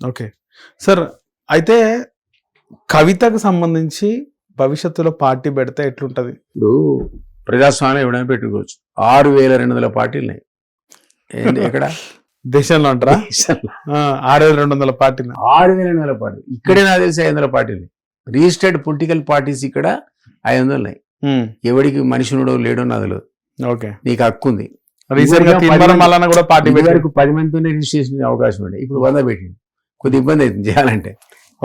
Okay. Sir అయితే కవితకు సంబంధించి భవిష్యత్తులో పార్టీ పెడితే ఎట్లుంటది? ఇప్పుడు ప్రజాస్వామ్యం ఎవడైనా పెట్టుకోవచ్చు. ఆరు వేల రెండు వందల పార్టీలు ఉన్నాయి ఏంటి ఎక్కడ? దేశంలో అంటారా? ఆరు వేల రెండు వందల పార్టీలు. ఆరు వేల రెండు వందల పార్టీలు. ఇక్కడే నాకు తెలిసి ఐదు వందల పార్టీలు. రిజిస్టర్డ్ పొలిటికల్ పార్టీస్ ఇక్కడ ఐదు వందలు ఉన్నాయి. ఎవడికి మనిషినుడో లేడో నాకు తెలియదు ఓకే. నీకు హక్కు ఉంది. రీసెంట్గా కూడా పార్టీ వరకు పది మందితోనే రిజిస్ట్రేషన్ అవకాశం ఉండే ఇప్పుడు వంద పెట్టింది కొద్ది ఇబ్బంది అవుతుంది చేయాలంటే.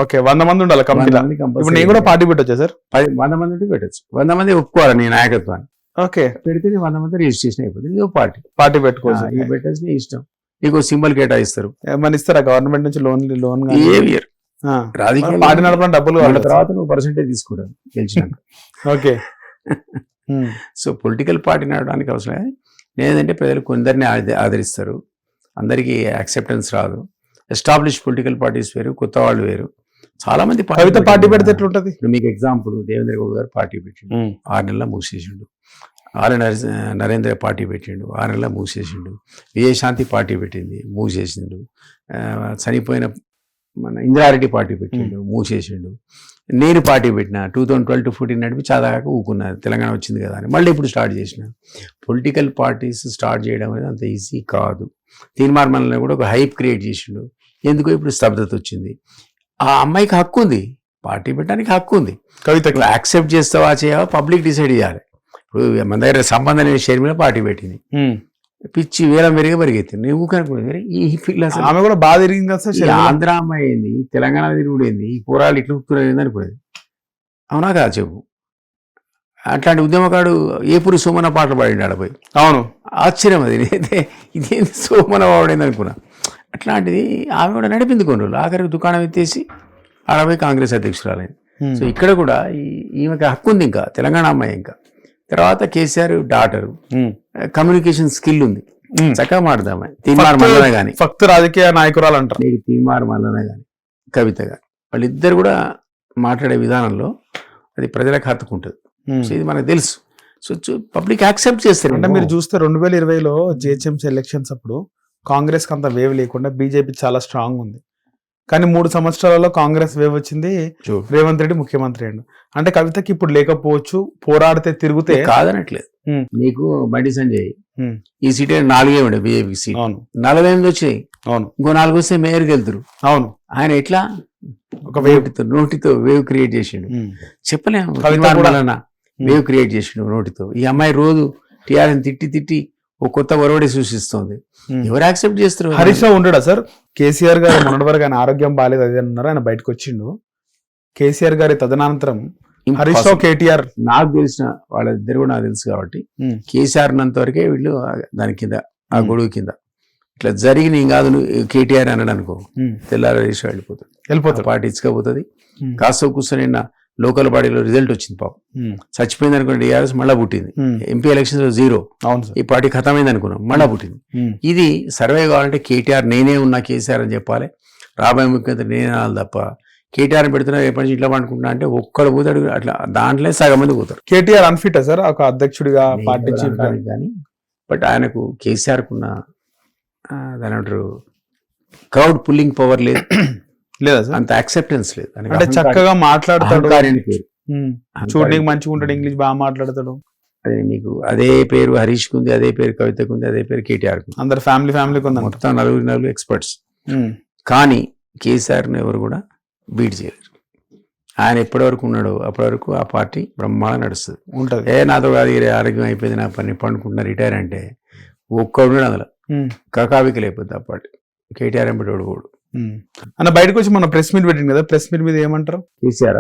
ఓకే వంద మంది ఉండాలి compulsory ఇప్పుడు నేను కూడా పార్టీ పెట్టొచ్చా సార్? వంద మంది ఉంటే పెట్టచ్చు. వంద మంది ఒప్పుకోవాలి నీ నాయకత్వాన్ని. ఓకే. పెడితే వంద మంది రిజిస్ట్రేషన్ అయిపోతుంది. ఇది పార్టీ. పార్టీ పెట్టుకోవచ్చు. ఈ పెట్టేసి నీ ఇష్టం. నీకు సింబల్ కేటాయిస్తారు. ఏమని ఇస్తారా? గవర్నమెంట్ నుంచి లోన్ లోన్ ఇయ్యరు. రాజకీయ పార్టీ నడపడం డబ్బులు వాళ్ళ తర్వాత నువ్వు పర్సెంటేజ్ తీసుకోవడం గెలిచినాక. ఓకే. సో పొలిటికల్ పార్టీ నడవడానికి అవసరం లేదు. లేదంటే ప్రజలు కొందరిని ఆద- ఆదరిస్తారు. అందరికీ యాక్సెప్టెన్స్ రాదు. ఎస్టాబ్లిష్ పొలిటికల్ పార్టీస్ వేరు కొత్త వాళ్ళు వేరు. చాలా మంది కవిత పార్టీ. పెడితే ఎట్లుంటది? ఇప్పుడు మీకు ఎగ్జాంపుల్ దేవేంద్ర గౌడ్ గారు పార్టీ పెట్టిండు. ఆరు నెలల మూసేసిండు. ఆరు నర- నరేంద్ర పార్టీ పెట్టిండు. ఆరు నెలల మూసేసిండు. విజయశాంతి పార్టీ పెట్టింది మూసేసిండు. చనిపోయిన మన ఇందిరారెడ్డి పార్టీ పెట్టిండు మూసేసిండు. నేను పార్టీ పెట్టిన two thousand twelve to fourteen నడిపి చాదాక ఊకున్నా తెలంగాణ వచ్చింది కదా అని. మళ్ళీ ఇప్పుడు స్టార్ట్ చేసిన. పొలిటికల్ పార్టీస్ స్టార్ట్ చేయడం అనేది అంత ఈజీ కాదు. తీర్మార్మల్లో కూడా ఒక హైప్ క్రియేట్ చేసిండు. ఎందుకో ఇప్పుడు స్తబ్దత వచ్చింది. ఆ అమ్మాయికి హక్కు ఉంది. పార్టీ పెట్టడానికి హక్కు ఉంది. కవితకి. యాక్సెప్ట్ చేస్తావా చేయవా పబ్లిక్ డిసైడ్ చేయాలి. ఇప్పుడు మన దగ్గర సంబంధం లేని షేర్ మీద పార్టీ పెట్టింది. పిచ్చి వేల మెరుగు పరిగెత్తింది నువ్వు ఊకనుకునేది ఈ పిల్ల అసలు ఆమె కూడా బాగా తిరిగింది శరీరం. ఆంధ్ర అమ్మాయి ఏంది తెలంగాణ తిరుగుడు ఏంది ఈ పోరాలు ఇట్లా ఉక్కుతున్నారు అనుకునేది. అవునా కాదు చెప్పు? అట్లాంటి ఉద్యమకాడు ఏపురి సోమన పాటలు పాడిండు ఆడపోయి అవును. ఆశ్చర్యం అది నేనైతే ఇదేంది సోమన వాడింది అనుకున్నా. అట్లాంటిది ఆమె కూడా నడిపింది కొన్ని రోజులు ఆఖరికి దుకాణం ఎత్తేసి ఆడపోయి కాంగ్రెస్ అధ్యక్షురాలైంది. సో ఇక్కడ కూడా ఈ- ఈమెకి హక్కు ఉంది ఇంకా తెలంగాణ అమ్మాయి ఇంకా. తర్వాత కేసీఆర్ డాటరు కమ్యూనికేషన్ స్కిల్ ఉంది. చక్కగా తీన్మార్ ఫక్తు- మల్లన కానీ ఫక్తు రాజకీయ నాయకురాలు అంటారు. నీకు తీన్మార్ మల్లన కానీ కవిత కానీ వాళ్ళిద్దరు కూడా మాట్లాడే విధానంలో అది ప్రజలకు హత్తుకుంటుంది. సో ఇది మనకు తెలుసు. సో పబ్లిక్ యాక్సెప్ట్ చేస్తారు. అంటే మీరు చూస్తే రెండు వేల ఇరవైలో జిహెచ్ఎంసీ ఎలక్షన్స్ అప్పుడు కాంగ్రెస్కి అంత వేవ్ లేకుండా బీజేపీ చాలా స్ట్రాంగ్ ఉంది. కానీ మూడు సంవత్సరాలలో కాంగ్రెస్ వేవ్ వచ్చింది. రేవంత్ రెడ్డి ముఖ్యమంత్రి అయ్యిండు. అంటే కవితకి ఇప్పుడు లేకపోవచ్చు పోరాడితే తిరిగితే కాదనట్లేదు. నీకు బండి సంజయ్. ఈ సీటే నాలుగే ఉండే బీజేపీ సీట్. అవును. నలభై ఎనిమిది వచ్చాయి. అవును. ఇంకో నాలుగు వస్తే మేయర్కి వెళ్తారు. అవును. ఆయన ఎట్లా? ఒక వేవ్ నోటితో వేవ్ క్రియేట్ చేసిండు. చెప్పలేము. వేవ్ క్రియేట్ చేసిండు నోటితో. ఈ అమ్మాయి రోజు టీఆర్ఎస్ తిట్టి తిట్టి ఓ కొత్త ఒరవడి సృష్టిస్తోంది ఉమ్. ఎవరు యాక్సెప్ట్ చేస్తారు హరీష్ రావు ఉండడా సార్ కేసీఆర్ గారు మొన్నటి వరకు ఆయన ఆరోగ్యం బాగాలేదు అదే అన్నారు ఆయన బయటకు వచ్చిండు కేసీఆర్ గారి తదనంతరం హరీష్ రావు. కేటీఆర్ నాకు తెలిసిన వాళ్ళిద్దరు కూడా నాకు తెలుసు కాబట్టి. కేసీఆర్ ఉన్నంత వరకే వీళ్ళు దాని కింద ఆ. గొడుగు కింద ఇట్లా జరిగి నేను కాదు కేటీఆర్ అన్నాడు అనుకో. తెల్లారి హరీష్ పార్టీ ఇచ్చుకపోతుంది ఉమ్. కాస్త కూర్చొని నిన్న లోకల్ బాడీలో రిజల్ట్ వచ్చింది పాపం. చచ్చిపోయింది అనుకోండి టీఆర్ఎస్ మళ్ళా పుట్టింది. ఎంపీ ఎలక్షన్స్లో జీరో. అవును ఈ పార్టీ ఖతమైంది అనుకున్నాం మళ్ళా పుట్టింది. ఇది సర్వే కావాలంటే కేటీఆర్ నేనే ఉన్నా కేసీఆర్ అని చెప్పాలి. రాబోయే ముఖ్యమంత్రి నేనే అనాలి తప్ప కేటీఆర్ పెడుతున్నా రేపటి నుంచి ఇట్లా పండుకుంటున్నా అంటే ఒక్కడు పోతాడు అట్లా దాంట్లో సగం మంది పోతారు. KTR unfit sir? ఒక అధ్యక్షుడిగా పార్టీ కానీ బట్ ఆయనకు కేసీఆర్ కున్న ఆ, దాని అంటారు క్రౌడ్ పుల్లింగ్ పవర్ లేదు. లేదా అంత యాక్సెప్టెన్స్ లేదు. అంటే చక్కగా మాట్లాడతాడు. చూడడానికి మంచిగా ఉంటాడు ఇంగ్లీష్ బాగా మాట్లాడతాడు. అదే మీకు అదే పేరు హరీష్ కుంది అదే పేరు కవితకు ఉంది అదే పేరు కేటీఆర్ అందరు ఫ్యామిలీ ఫ్యామిలీకి ఉందంట మొత్తం నలుగురు నలుగురు ఎక్స్పర్ట్స్. కానీ కేసీఆర్ని ఎవరు కూడా బీట్ చేయలేరు. ఆయన ఎప్పటి వరకు ఉన్నాడో అప్పటి వరకు ఆ పార్టీ బ్రహ్మాండంగా నడుస్తుంది. ఉంటది. ఏ నాతో కాదు ఆరోగ్యం అయిపోయింది నా పని పండుకుంటున్నా రిటైర్ అంటే ఒక్కడు కూడా అందులో. కకావికి లేకపోతే ఆ పార్టీ. కేటీఆర్ ఎంపటి ఉమ్. అన్న బయటకు వచ్చి మన ప్రెస్ మీట్ పెట్టింది కదా ప్రెస్ మీట్ మీద ఏమంటారు? కేసీఆర్.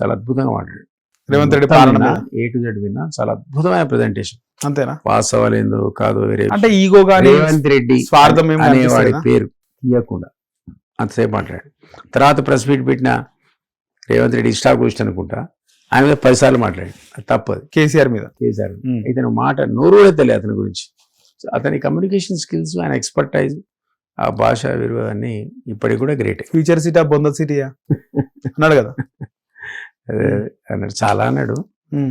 చాలా అద్భుతంగా మాట్లాడాడు రేవంత్ రెడ్డి పాలన. ఏ టు జెడ్ విన్నా చాలా అద్భుతమైన ప్రెజెంటేషన్ అంతేనా? పాస్ అవ్వలేదో కాదో వేరే అంటే ఈగో రేవంత్ రెడ్డి స్వార్థం అనేవాడి? పేరు తీయకుండా. అంతసేపు మాట్లాడాడు. తర్వాత ప్రెస్ మీట్ పెట్టిన రేవంత్ రెడ్డి ఇష్టాగోష్ఠి అనుకుంటా ఆయన మీద పదిసార్లు మాట్లాడాడు. అది తప్పదు. కేసీఆర్ మీద. కేసీఆర్. ఇతను మాట నోరు కూడా తెలియదు అతని గురించి. అతని కమ్యూనికేషన్ స్కిల్స్ ఆయన ఎక్స్పర్టైజ్ ఆ భాష విలువ అన్ని ఇప్పటికి కూడా గ్రేట్ ఫ్యూచర్ సిటీ బొంద సిటీయా అన్నాడు కదా? అన్నాడు. చాలా అన్నాడు.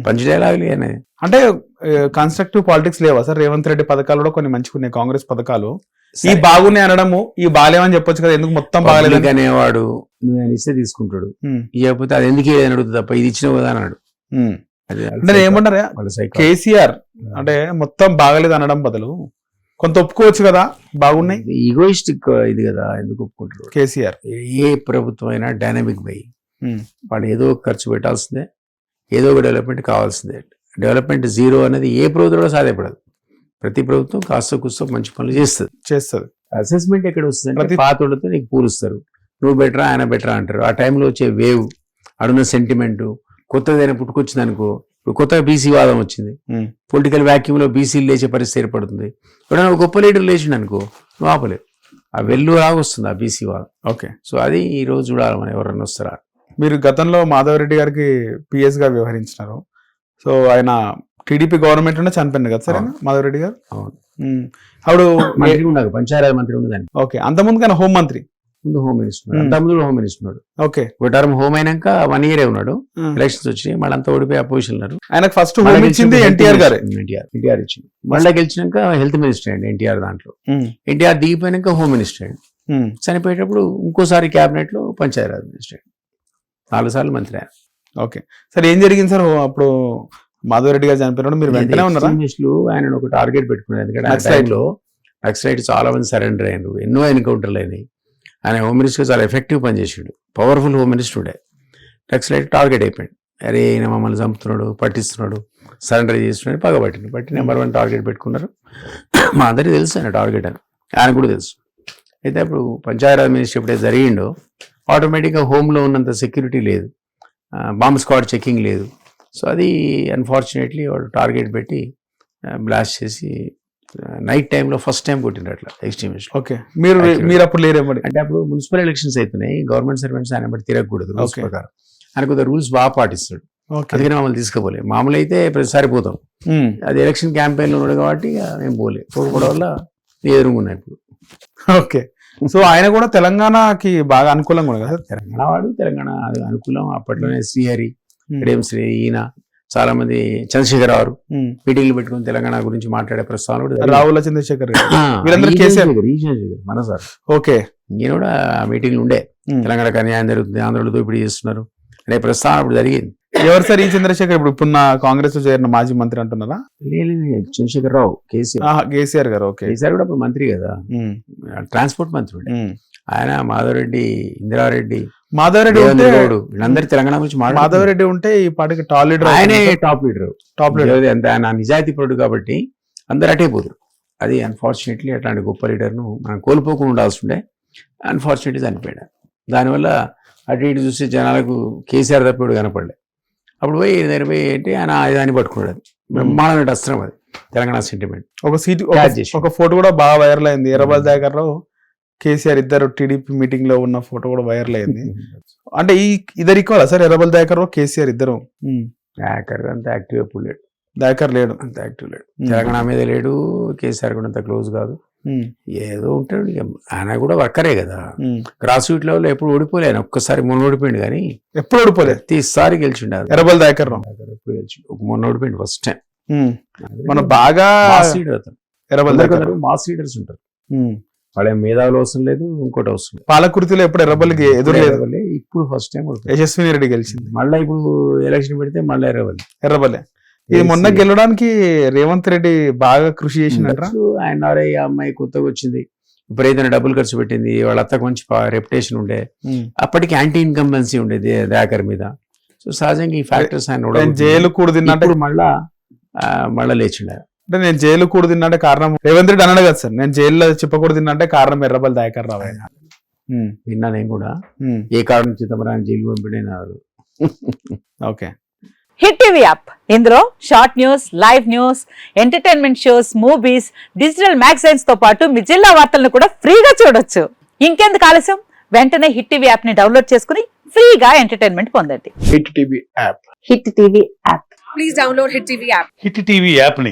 పంచ్ డైలాగులు అనేది అంటే కన్స్ట్రక్టివ్ పాలిటిక్స్ లేవా సార్? రేవంత్ రెడ్డి పథకాలు కూడా కొన్ని మంచిగా ఉన్నాయి కాంగ్రెస్ పథకాలు. ఈ బాగున్నాయి అనడము ఈ బాగాలేవని చెప్పొచ్చు కదా ఎందుకు మొత్తం బాగాలేదు అనేవాడు నువ్వు ఆయన ఇస్తే తీసుకుంటాడు. ఇవ్వకపోతే అది ఎందుకు అని అడుగుతుంది తప్ప ఇది ఇచ్చినావు కదా అన్నాడు. అది అంటే psychology. కేసీఆర్ అంటే మొత్తం బాగలేదు అనడం బదులు కొంత ఒప్పుకోవచ్చు కదా? బాగున్నాయి? ఈగోయిస్టిక్ ఇది కదా ఎందుకు ఒప్పుకుంటారు? కేసీఆర్. ఏ ప్రభుత్వం అయినా డైనమిక్ బై. వాడు ఏదో ఖర్చు పెట్టాల్సిందే ఏదో ఒక డెవలప్మెంట్ కావాల్సిందే. డెవలప్మెంట్ జీరో అనేది ఏ ప్రభుత్వం కూడా సాధ్యపడదు. ప్రతి ప్రభుత్వం కాస్త కూస్తో మంచి పనులు చేస్తుంది. చేస్తుంది. అసెస్మెంట్ ఎక్కడ వస్తుంది పాతోళ్ళతో నీకు పూలుస్తారు. నువ్వు బెటరా ఆయన బెటరా అంటారు. ఆ టైంలో వచ్చే వేవ్ అడున్న సెంటిమెంట్ కొత్తదైనా పుట్టుకొచ్చింది అనుకో ఇప్పుడు కొత్తగా బీసీ వాదం వచ్చింది. పొలిటికల్ వ్యాక్యూమ్లో బీసీలు లేచే పరిస్థితి ఏర్పడుతుంది. ఎవడైనా ఒక గొప్ప లీడర్ లేచిండు అనుకో నువ్వు ఆపలేవు. ఆ వెళ్ళు రాగొస్తుంది ఆ బీసీ వాదం. ఓకే. సో అది ఈ రోజు చూడాలి మనం ఎవరన్నా వస్తారా? మీరు గతంలో మాధవరెడ్డి గారికి పిఎస్గా వ్యవహరించినారు. సో ఆయన టీడీపీ గవర్నమెంట్లోనే చనిపోయింది కదా సార్? మాధవరెడ్డి గారు? అవును. అప్పుడు మంత్రి ఉండదు పంచాయతీ మంత్రి ఉండదని ఓకే. అంత ముందు కానీ హోం మంత్రి ముందు హోమ్ మినిస్టర్ Hmm. అంత ముందు హోమ్ మినిస్టర్ ఓకే. ఒక టర్మ్ హోమ్ అయినాక వన్ ఇయరే ఉన్నాడు. ఎలక్షన్స్ వచ్చినాయి. మళ్ళీ అంతా ఓడిపోయి అపోజిషన్ ఉన్నారు. ఆయనకు ఫస్ట్ హోమ్ ఇచ్చింది ఎన్టీఆర్ గారే. ఎన్టీఆర్ ఎన్టీఆర్ ఇచ్చింది. మళ్ళీ గెలిచినాక హెల్త్ మినిస్టర్ అండి ఎన్టీఆర్ దాంట్లో. ఎన్టీఆర్ దిగిపోయినాక హోమ్ మినిస్టర్ అండి. ఉమ్. చనిపోయేటప్పుడు ఇంకోసారి క్యాబినెట్లో పంచాయతీరాజ్ మినిస్టర్ నాలుగు సార్లు మంత్రి. ఓకే. సార్ ఏం జరిగింది సార్? అప్పుడు మాధవరెడ్డి గారు చనిపోయినప్పుడు మీరు వెంటనే ఉన్నారా? ఆయన ఒక టార్గెట్ పెట్టుకున్నారు. ఎందుకంటే Nexlite. టైంలో నక్సలైట్ చాలా మంది సరెండర్ అయ్యారు ఎన్నో ఎన్కౌంటర్లు అయినాయి. ఆయన హోమ్ మినిస్టర్ చాలా ఎఫెక్టివ్ పనిచేసాడు పవర్ఫుల్ హోమ్ మినిస్టర్ ఉండే నక్సలైట్ టార్గెట్ అయిపోయాడు. అరే ఈయన మమ్మల్ని చంపుతున్నాడు పట్టిస్తున్నాడు సరెండర్ చేస్తున్నాడు పగబట్టింది పట్టి నెంబర్ వన్ టార్గెట్ పెట్టుకున్నారు. మా అందరికీ తెలుసు ఆయన టార్గెట్ అని. ఆయన కూడా తెలుసు. అయితే అప్పుడు పంచాయతీరాజ్ మినిస్టర్ ఎప్పుడైతే జరిగిండో ఆటోమేటిక్గా హోమ్లో ఉన్నంత సెక్యూరిటీ లేదు. బాంబ్ స్క్వాడ్ చెకింగ్ లేదు. సో అది అన్ఫార్చునేట్లీ వాడు టార్గెట్ పెట్టి బ్లాస్ట్ చేసి నైట్ టైంలో ఫస్ట్ టైం కొట్టిండ్రు అట్లా ఎక్స్ట్రీమిస్ట్ ఓకే. మీరు. మీరు అప్పుడు లేరేమడి అంటే అప్పుడు మున్సిపల్ ఎలక్షన్స్ అవుతున్నాయి గవర్నమెంట్ సర్వెంట్స్ ఆయన బట్టి తిరగకూడదు రూల్స్. ప్రకారం. ఆయన కొద్దిగా రూల్స్ బాగా పాటిస్తాడు. అందుకని మమ్మల్ని తీసుకోపోలే. మామూలు అయితే ప్రతిసారి పోతాం. అది ఎలక్షన్ క్యాంపెయిన్లో ఉన్నాడు కాబట్టి మేము పోలే. పోకపోవడం వల్ల ఎదురుగున్నాయి ఇప్పుడు. ఓకే. సో ఆయన కూడా తెలంగాణకి బాగా అనుకూలంగా కదా? తెలంగాణ వాడు తెలంగాణ అనుకూలం. అప్పట్లోనే శ్రీహరి శ్రీ ఈయన చాలా మంది చంద్రశేఖర్ ఉమ్. మీటింగ్లు పెట్టుకుని తెలంగాణ గురించి మాట్లాడే ప్రస్తావన కూడా. రావుల చంద్రశేఖర్ గారు మన సార్. ఓకే. ఈయన కూడా మీటింగ్లు ఉండే. ఉమ్. తెలంగాణకు అన్యాయం జరుగుతుంది ఆంధ్రలో దోపిడీ చేస్తున్నారు. అనే ప్రస్తావన అప్పుడు జరిగింది. ఎవరు సార్ ఈ చంద్రశేఖర్ ఇప్పుడు? ఇప్పుడున్న కాంగ్రెస్లో చేరిన మాజీ మంత్రి అంటున్నారా? చంద్రశేఖర్ రావు కేసీఆర్. కేసీఆర్ గారు ఓకే. కేసీఆర్ కూడా అప్పుడు మంత్రి కదా. ట్రాన్స్పోర్ట్ మంత్రి ఉండే. ఆయన మాధవరెడ్డి ఇందిరారెడ్డి మాధవరెడ్డి ఉంటే వీళ్ళందరూ తెలంగాణ గురించి. మాధవరెడ్డి ఉంటే ఈ పాటికి టాల్ లీడర్ ఆయనే టాప్ లీడర్ టాప్ లీడర్ అంత ఆయన నిజాయితీ పరుడు కాబట్టి అందరు అటే పోతారు అది అన్ఫార్చునేట్లీ అట్లాంటి గొప్ప లీడర్ను మనం కోల్పోకుండా ఉండాల్సి ఉండే అన్ఫార్చునేట్లీ చనిపోయాడు. దానివల్ల అటు ఇటు చూస్తే జనాలకు కేసీఆర్ తప్పిడు కనపడలే. అప్పుడు పోయి నెరవే ఏంటి ఆయన ఆయుధాన్ని పట్టుకున్నాడు బ్రహ్మాండమైన అస్త్రం అది తెలంగాణ సెంటిమెంట్ ఒక సీట్ చేసి. ఒక ఫోటో కూడా బాగా వైరల్ అయింది. ఎర్రబల్ దగ్గర కేసీఆర్ ఇద్దరు టీడీపీ మీటింగ్లో ఉన్న ఫోటో కూడా వైరల్ అయింది. అంటే ఈ ఇద్దరు ఈక్వల్ సార్ ఎర్రబల్ దయాకర్ కేసీఆర్ ఇద్దరు. హ్యాకర్ అంత యాక్టివ్ ఎప్పుడు లేడు. దయాకర్ లేడు. అంత యాక్టివ్ లేడు. తెలంగాణ మీద లేడు కేసీఆర్ కూడా అంత క్లోజ్ కాదు. ఏదో ఉంటాడు ఆయన కూడా వర్కరే కదా. గ్రాస్ రూట్ లెవెల్ ఎప్పుడు ఓడిపోలే ఆయన ఒక్కసారి మొన్న ఓడిపోయింది కానీ ఎప్పుడు ఓడిపోలేదు ప్రతిసారి గెలిచిండు. ఎర్రబల్ దయాకర్ ఎప్పుడు గెలిచిండు? ఒక మొన్న ఓడిపోయింది ఫస్ట్ టైం మన బాగా మాస్ లీడర్ అతను. ఎర్రబల్ కొందరు మాస్ లీడర్స్ ఉంటారు. వాళ్ళ మేధావులు అవసరం లేదు ఇంకోటి అవసరం లేదు. పాలకుర్తిలో ఎప్పుడు ఎర్రబల్కి ఎదురు లేదు? ఎర్రవల్లి ఇప్పుడు ఫస్ట్ టైం యశస్విని రెడ్డి గెలిచింది. మళ్ళీ ఇప్పుడు ఎలక్షన్ పెడితే మళ్ళీ ఎర్రవల్లి ఎర్రబల్లే. ఇది మొన్న గెలవడానికి రేవంత్ రెడ్డి బాగా కృషి ఉండొచ్చు. ఆయన అమ్మాయి కొత్తగా వచ్చింది. విపరీతమైన డబ్బులు ఖర్చు పెట్టింది. వాళ్ళ అత్తకు మంచి రెప్యుటేషన్ ఉండే. అప్పటికి యాంటీ ఇన్కంబెన్సీ ఉండేది దయాకర్ మీద. సో సహజంగా ఈ ఫ్యాక్టర్స్ ఆయన. జైలు కూడు తిన్నంటే ఇప్పుడు మళ్ళా మళ్ళా లేచిండ అంటే నేను జైలు కూడు తిన్నంటే కారణం రేవంత్ రెడ్డి అన్నాడు కదా సార్ నేను జైల్లో చెప్పకూడదు తిన్నంటే కారణం ఎర్రబల్ దయాకర్ రావు ఆయన. విన్నా నేను కూడా. ఏ కారణం చిదంబరాన్ని జైలు పంపిణీ ఓకే. Hit TV app. ఇందులో short news live news entertainment shows movies digital మ్యాగజైన్స్తో పాటు మీ జిల్లా వార్తలను కూడా ఫ్రీగా చూడొచ్చు. ఇంకెందుకు ఆలస్యం? వెంటనే హిట్ టీవీ యాప్ని డౌన్లోడ్ చేసుకుని ఫ్రీగా ఎంటర్టైన్మెంట్ పొందండి. Hit TV app. Hit TV app. Please download Hit TV app. Hit TV యాప్ని